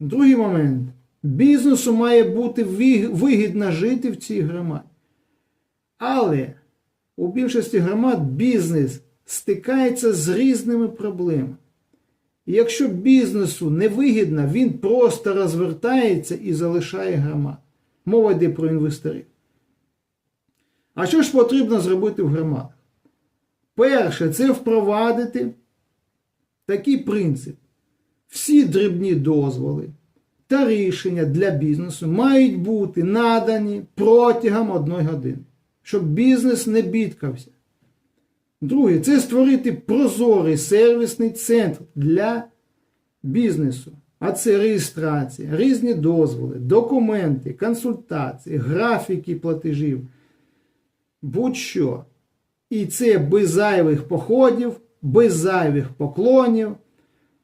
Другий момент. Бізнесу має бути вигідно жити в цій громаді. Але у більшості громад бізнес стикається з різними проблемами. І якщо бізнесу не вигідно, він просто розвертається і залишає громад. Мова йде про інвесторів. А що ж потрібно зробити в громадах? Перше, це впровадити такий принцип. Всі дрібні дозволи та рішення для бізнесу мають бути надані протягом одної години, щоб бізнес не бідкався. Друге, це створити прозорий сервісний центр для бізнесу. А це реєстрація, різні дозволи, документи, консультації, графіки платежів, будь-що. І це без зайвих походів, без зайвих поклонів,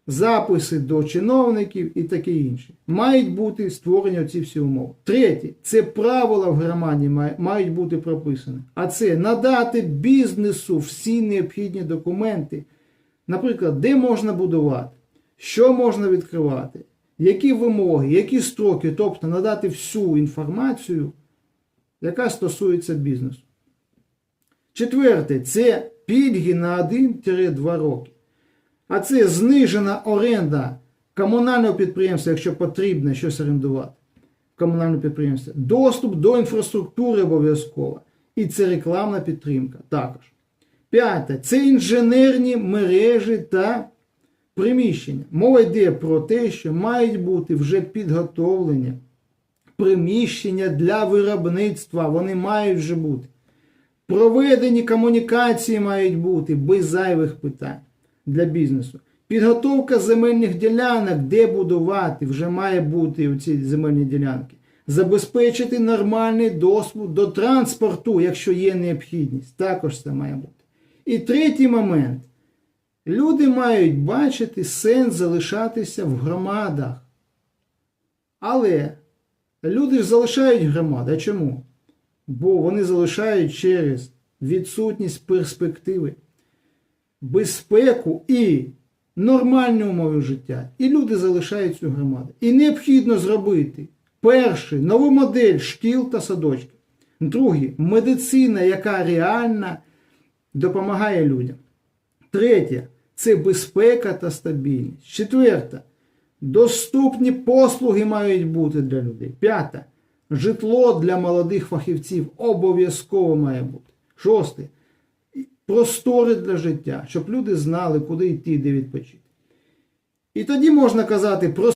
записи до чиновників і таке інше. Мають бути створені ці всі умови. Третє, це правила в громаді мають бути прописані. А це надати бізнесу всі необхідні документи. Наприклад, де можна будувати, що можна відкривати, які вимоги, які строки, тобто надати всю інформацію, яка стосується бізнесу. Четверте, це пільги на 1-2 роки. А це знижена оренда комунального підприємства, якщо потрібно щось орендувати. Комунальне підприємство. Доступ до інфраструктури обов'язково. І це рекламна підтримка також. П'яте це інженерні мережі та приміщення. Мова йде про те, що мають бути вже підготовлені приміщення для виробництва. Вони мають вже бути. Проведені комунікації мають бути без зайвих питань для бізнесу. Підготовка земельних ділянок, де будувати, вже має бути у ці земельні ділянки. Забезпечити нормальний доступ до транспорту, якщо є необхідність. Також це має бути. І третій момент. Люди мають бачити сенс залишатися в громадах. Але люди ж залишають громади. А чому? Бо вони залишають через відсутність перспективи, безпеку і нормальні умови життя. І люди залишають цю громаду. І необхідно зробити перше нову модель шкіл та садочків. Друге медицина, яка реально допомагає людям. Третє це безпека та стабільність. Четверте доступні послуги мають бути для людей. П'яте житло для молодих фахівців обов'язково має бути. Шосте простори для життя, щоб люди знали, куди йти, де відпочити. І тоді можна казати про